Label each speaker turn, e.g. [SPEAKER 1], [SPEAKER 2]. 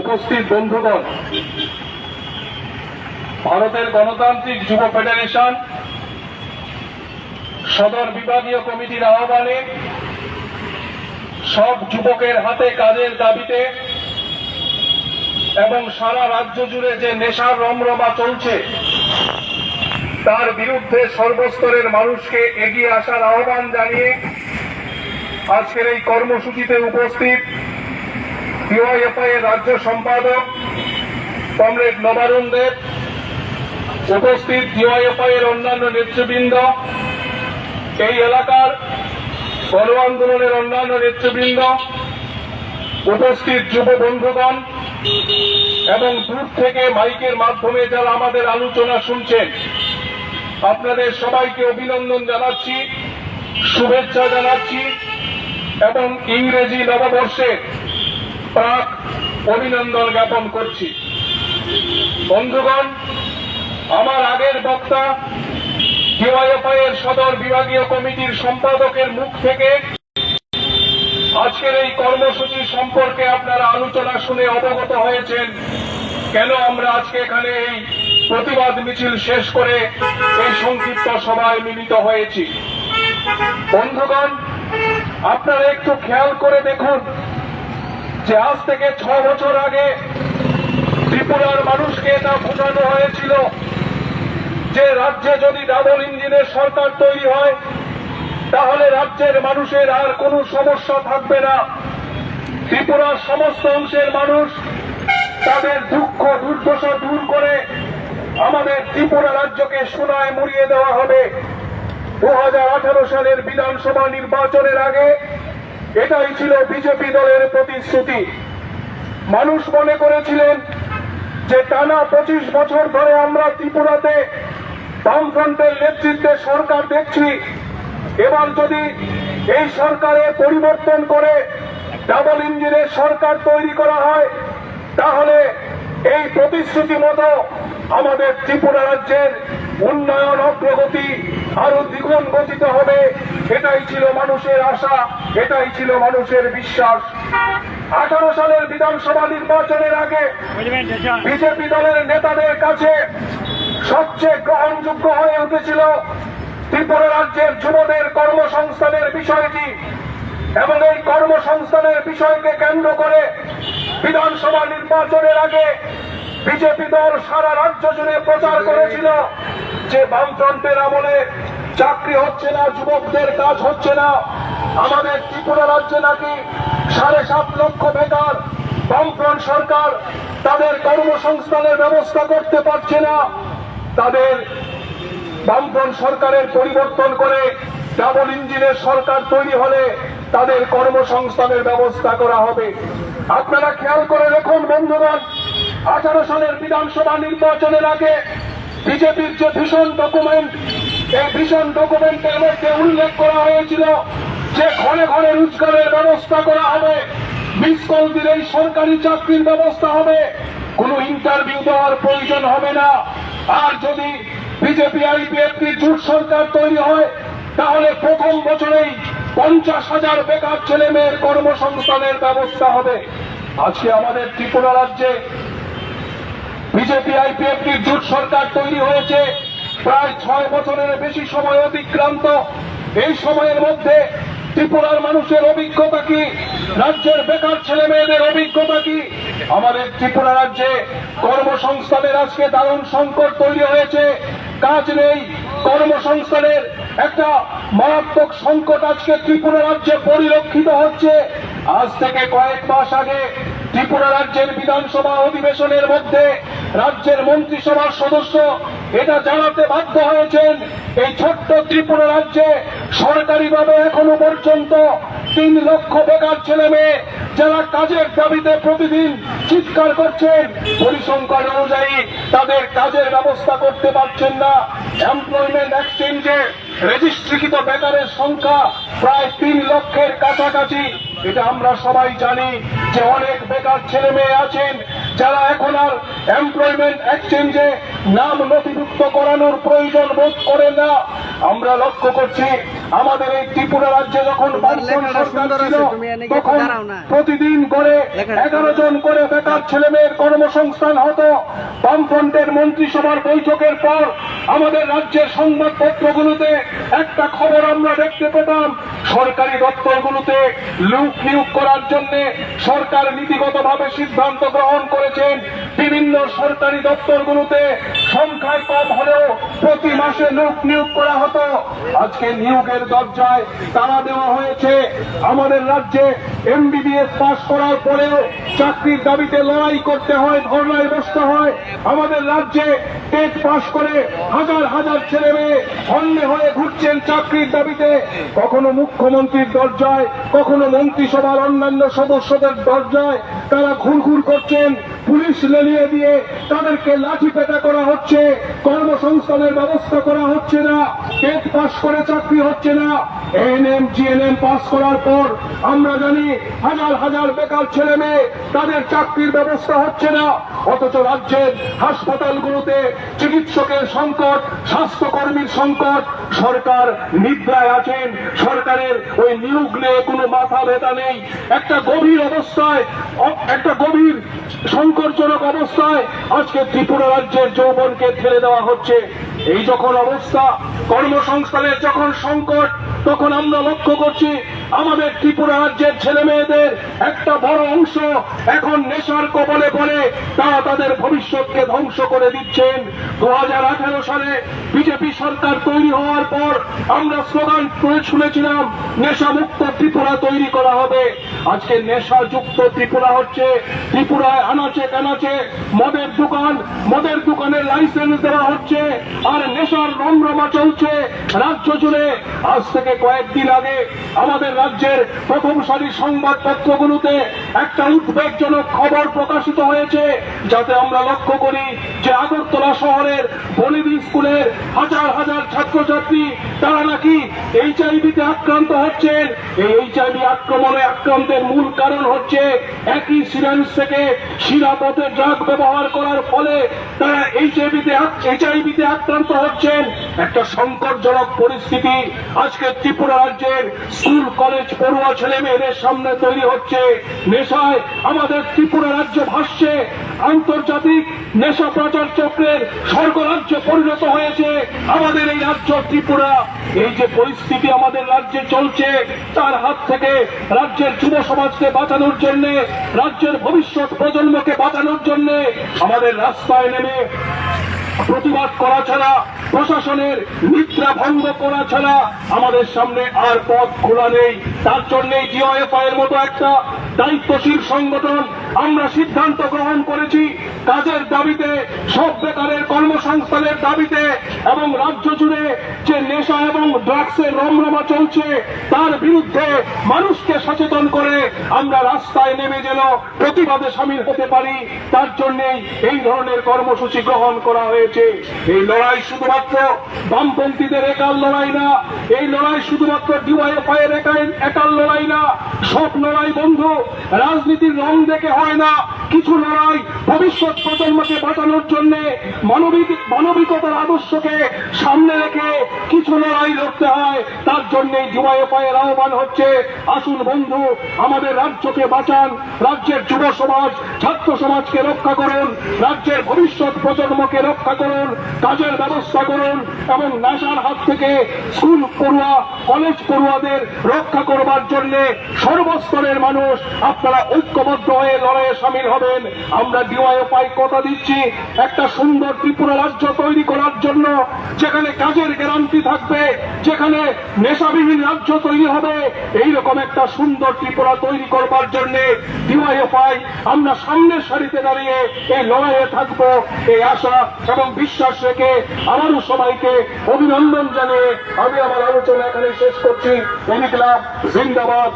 [SPEAKER 1] উপস্থিত বন্ধুগণ, ভারতের গণতান্ত্রিক যুব ফেডারেশন, সদর বিভাগীয় কমিটির আহ্বানে সব যুবকের হাতে কাজের দাবিতে এবং সারা রাজ্য জুড়ে যে নেশার রমরমা চলছে, তার বিরুদ্ধে সর্বস্তরের মানুষকে এগিয়ে আসার আহ্বান জানিয়ে আজকের এই কর্মসূচিতে উপস্থিত ডিওয়াইএফআই এর রাজ্য সম্পাদক কমরেড নবারুণ দেব উপস্থিত ডিওয়াইএফআই এর অন্যান্য নেতৃবৃন্দ, এই এলাকার গণ আন্দোলনের অন্যান্য নেতৃবৃন্দ, উপস্থিত যুব বন্ধুগণ এবং দূর থেকে মাইকের মাধ্যমে যারা আমাদের আলোচনা শুনছেন, আপনাদের সবাইকে অভিনন্দন জানাচ্ছি, শুভেচ্ছা জানাচ্ছি এবং ইংরেজি নববর্ষের প্রাক অভিনন্দন জ্ঞাপন করছি। বন্ধুগণ, আমার আগের বক্তা ডিওয়াইএফআই এর সদর বিভাগীয় কমিটির সম্পাদকের মুখ থেকে আজকের এই কর্মসূচি সম্পর্কে আপনারা আলোচনা শুনে অবগত হয়েছেন। কেন আমরা আজকে এখানে এই প্রতিবাদ মিছিল শেষ করে এই সংক্ষিপ্ত সভায় মিলিত হয়েছি? বন্ধুগণ, আপনারা একটু খেয়াল করে দেখুন যে আজ থেকে ছ বছর আগে ত্রিপুরার মানুষকে এটা বোঝানো হয়েছিল যে রাজ্যে যদি ডাবল ইঞ্জিনের সরকার তৈরি হয়, তাহলে রাজ্যের মানুষের আর কোনো সমস্যা থাকবে না। ত্রিপুরার সমস্ত অংশের মানুষ তাদের দুঃখ, দুর্দশা দূর করে আমাদের ত্রিপুরা রাজ্যকে সোনায় মুড়িয়ে দেওয়া হবে। দু হাজার আঠারো সালের বিধানসভা নির্বাচনের আগে এটাই ছিল বিজেপি দলের প্রতিশ্রুতি। মানুষ মনে করেছিলেন যে টানা পঁচিশ বছর ধরে আমরা ত্রিপুরাতে বামফ্রন্টের নেতৃত্বে সরকার দেখছি। এবার যদি এই সরকারে পরিবর্তন করে ডাবল ইঞ্জিনের সরকার তৈরি করা হয়, তাহলে এই প্রতিশ্রুতি মতো আমাদের ত্রিপুরা রাজ্যের উন্নয়ন, অগ্রগতি আরও দ্বিগুণ গতিতে হবে। এটাই ছিল মানুষের আশা, এটাই ছিল মানুষের বিশ্বাস। আঠারো সালের বিধানসভা নির্বাচনের আগে বিজেপি দলের নেতাদের কাছে সবচেয়ে গ্রহণযোগ্য হয়ে উঠেছিল ত্রিপুরা রাজ্যের যুবদের কর্মসংস্থানের বিষয়টি এবং এই কর্মসংস্থানের বিষয়কে কেন্দ্র করে বিধানসভা নির্বাচনের আগে বিজেপি দল সারা রাজ্য জুড়ে প্রচার করেছিল যে বামফ্রন্টের আমলে চাকরি হচ্ছে না, যুবকদের কাজ হচ্ছে না। আমাদের ত্রিপুরা রাজ্যে নাকি সাড়ে সাত লক্ষ বেকার বামফ্রন্ট সরকার তাদের কর্মসংস্থানের ব্যবস্থা করতে পারছে না। তাদের বামফ্রন্ট সরকারের পরিবর্তন করে ডাবল ইঞ্জিনের সরকার তৈরি হলে তাদের কর্মসংস্থানের ব্যবস্থা করা হবে। আপনারা খেয়াল করে দেখুন, বন্ধুগণ আঠারো সালের বিধানসভা নির্বাচনের আগে বিজেপির যে ভীষণ ডকুমেন্ট এই ভীষণ ডকুমেন্টের মধ্যে উল্লেখ করা হয়েছিল যে ঘরে ঘরে রোজগারের ব্যবস্থা করা হবে, মিস কল দিলেই সরকারি চাকরির ব্যবস্থা হবে, কোনো ইন্টারভিউ দেওয়ার প্রয়োজন হবে না। আর যদি বিজেপি আইপিএফটির জোট সরকার তৈরি হয়, তাহলে প্রথম বছরেই পঞ্চাশ হাজার বেকার ছেলে মেয়ের কর্মসংস্থানের ব্যবস্থা হবে। আজকে আমাদের ত্রিপুরা রাজ্যে বিজেপি আইপিএফটির জোট সরকার তৈরি হয়েছে, প্রায় ছয় বছরের বেশি সময় অতিক্রান্ত। এই সময়ের মধ্যে ত্রিপুরার মানুষের অভিজ্ঞতা কি? রাজ্যের বেকার ছেলে মেয়েদের অভিজ্ঞতা কি? আমাদের ত্রিপুরা রাজ্যে কর্মসংস্থানের আজকে দারুণ সংকট তৈরি হয়েছে। কাজ নেই, কর্মসংস্থানের একটা মারাত্মক সংকট আজকে ত্রিপুরা রাজ্যে পরিলক্ষিত হচ্ছে। আজ থেকে কয়েক মাস আগে ত্রিপুরা রাজ্যের বিধানসভা অধিবেশনের মধ্যে রাজ্যের মন্ত্রিসভার সদস্য এটা জানাতে বাধ্য হয়েছেন, এই ছোট্ট ত্রিপুরা রাজ্যে সরকারিভাবে এখনও পর্যন্ত তিন লক্ষ বেকার ছেলে মেয়ে যারা কাজের দাবিতে প্রতিদিন চিৎকার করছেন। পরিসংখ্যান অনুযায়ী তাদের কাজের ব্যবস্থা করতে পারছেন না। এমপ্লয়মেন্ট এক্সচেঞ্জে রেজিস্ট্রিকৃত বেকারের সংখ্যা প্রায় তিন লক্ষের কাছাকাছি। এটা আমরা সবাই জানি যে অনেক বেকার ছেলে মেয়ে আছেন। যারা এখন আর এমপ্লয়মেন্ট এক্সচেঞ্জে নাম নথিভুক্ত করানোর প্রয়োজন বোধ করে না আমরা লক্ষ্য করছি আমাদের এই ত্রিপুরা রাজ্যে যখন তখন প্রতিদিন করে এগারো জন করে বেকার ছেলে মেয়ের কর্মসংস্থান হতো। বামফ্রন্টের মন্ত্রিসভার বৈঠকের পর আমাদের রাজ্যের সংবাদপত্রগুলোতে একটা খবর আমরা দেখতে পেতাম সরকারি দপ্তরগুলোতে লোক নিয়োগ করার জন্য সরকার নীতিগতভাবে সিদ্ধান্ত গ্রহণ করেছেন। বিভিন্ন সরকারি দপ্তরগুলোতে সংখ্যায় কম হলেও প্রতি মাসে লোক নিয়োগ করা হতো। আজকে নিয়োগের দরজায় তালা দেওয়া হয়েছে। আমাদের রাজ্যে এমবিবিএস পাস করার পরেও চাকরির দাবিতে লড়াই করতে হয়, ধর্নায় বসতে হয়। আমাদের রাজ্যে টেট পাস করে হাজার হাজার ছেলে মেয়ে হয়ে ঘুরছেন চাকরির দাবিতে। কখনো মুখ্যমন্ত্রীর দরজায় কখনো মন্ত্রিসভার অন্যান্য সদস্যদের দরজায় তারা ঘুরঘুর করছেন। পুলিশ লেলিয়ে দিয়ে তাদেরকে লাঠি পেটা করা হচ্ছে, কর্মসংস্থানের ব্যবস্থা করা হচ্ছে না, টেট পাস করে চাকরি হচ্ছে না। এএনএম জিএনএম পাস করার পর আমরা জানি হাজার হাজার বেকার ছেলে মেয়ে তাদের চাকরির ব্যবস্থা হচ্ছে না। অথচ রাজ্যের হাসপাতালগুলোতে চিকিৎসকের সংকট, স্বাস্থ্যকর্মীর সংকট, সরকার নিদ্রায় আছেন। সরকারের ওই নিয়োগ নিয়ে কোনো মাথা ব্যথা নেই। একটা গভীর অবস্থায়, একটা গভীর সংকটজনক অবস্থায় আজকে ত্রিপুরা রাজ্যের যৌবনকে ঠেলে দেওয়া হচ্ছে। এই যখন অবস্থা, কর্মসংস্থানের যখন সংকট, তখন আমরা লক্ষ্য করছি, আমাদের ত্রিপুরা রাজ্যের ছেলে মেয়েদের একটা অংশ এখন নেশার কবলে পড়ে, তারা তাদের ভবিষ্যৎকে ধ্বংস করে দিচ্ছেন। দু সালে বিজেপি সরকার তৈরি হওয়ার পর আমরা স্লোগান শুনেছিলাম, নেশামুক্ত ত্রিপুরা তৈরি করা হবে। আজকে নেশাযুক্ত ত্রিপুরা হচ্ছে, ত্রিপুরায় আনাচে কানাচে মদের দোকান, মদের দোকানের লাইসেন্স দেওয়া হচ্ছে, আর নেশার রমরমা চলছে। রাজ্য জুড়ে আজ থেকে কয়েকদিন আগে আমাদের রাজ্যের প্রথম সারির সংবাদপত্রগুলোতে একটা উদ্বেগজনক খবর প্রকাশিত হয়েছে যাতে আমরা লক্ষ্য করি যে আগরতলা স্কুলের হাজার হাজার ছাত্রছাত্রী, তারা নাকি এইচআইভিতে আক্রান্ত হচ্ছেন। এই এইচআইভি আক্রমণে আক্রান্তের মূল কারণ হচ্ছে একই সিরেঞ্জ থেকে শিরাপথে ড্রাগ ব্যবহার করার ফলে তারা এইচআইভিতে এইচআইভিতে আক্রান্ত হচ্ছেন। একটা সংকটজনক পরিস্থিতি। আজকে ত্রিপুরা রাজ্যের স্কুল, কলেজ, পড়ুয়া ছেলে মেয়েদের সামনে তৈরি হচ্ছে নেশায়। আমাদের ত্রিপুরা রাজ্য ভাসছে। আন্তর্জাতিক নেশা প্রচার চক্রের স্বর্গরাজ্যে পরিণত হয়েছে। আমাদের এই রাজ্য ত্রিপুরা, এই যে পরিস্থিতি আমাদের রাজ্যে চলছে, তার হাত থেকে রাজ্যের যুব সমাজকে বাঁচানোর জন্য, রাজ্যের ভবিষ্যৎ প্রজন্মকে বাঁচানোর জন্য আমাদের রাস্তায় নেমে প্রতিবাদ করা ছাড়া, প্রশাসনের নিদ্রা ভঙ্গ করা ছাড়া আমাদের সামনে আর পথ খোলা নেই। তার জন্য জিওএফআই এর মতো একটা দায়িত্বশীল সংগঠন আমরা সিদ্ধান্ত গ্রহণ করেছি। কাজের দাবিতে, সব বেকারের কর্মসংস্থানের দাবিতে এবং রাজ্য জুড়ে যে নেশা এবং ড্রাগসের রমরমা চলছে, তার বিরুদ্ধে মানুষকে সচেতন করে আমরা রাস্তায় নেমে যেন প্রতিবাদে সামিল হতে পারি। তার জন্যই এই ধরনের কর্মসূচি গ্রহণ করা হয়েছে। এই লড়াই শুধুমাত্র বামপন্থীদের একাল লড়াই না, এই লড়াই শুধুমাত্র ডিওয়াইএফআই এর একাই একাল লড়াই না, সব লড়াই বন্ধু। রাজনীতির রং দেখে হয় না কিছু লড়াই ভবিষ্যৎ প্রজন্মকে বাঁচানোর জন্য মানবিক মানবিকতার আদর্শকে সামনে রেখে কিছু লড়াই লড়তে হয়। তার জন্য ডিওয়াইএফআই এর আহ্বান হচ্ছে, আসুন বন্ধু, আমাদের রাজ্যকে বাঁচান, রাজ্যের যুব সমাজ, ছাত্র সমাজকে রক্ষা করুন, রাজ্যের ভবিষ্যৎ প্রজন্মকে রক্ষা করুন, কাজের ব্যবস্থা করুন এবং নেশার হাত থেকে স্কুল পড়ুয়া, কলেজ পড়ুয়াদের রক্ষা করবার জন্য সর্বস্তরের মানুষ আপনারা ঐক্যবদ্ধ হয়ে লড়াইয়ে সামিল হবেন। আমরা ডিওয়াইএফআই কথা দিচ্ছি, একটা সুন্দর ত্রিপুরা রাজ্য তৈরি করার জন্য, যেখানে কাজের গ্যারান্টি থাকবে, যেখানে নেশাবিহীন রাজ্য তৈরি হবে, এইরকম একটা সুন্দর ত্রিপুরা তৈরি করবার জন্য ডিওয়াইএফআই আমরা সামনের সারিতে দাঁড়িয়ে এই লড়াইয়ে থাকব, এই আশা এবং বিশ্বাস রেখে আমারও সবাইকে অভিনন্দন জানিয়ে আমি আমার আলোচনা এখানে শেষ করছি। জিন্দাবাদ।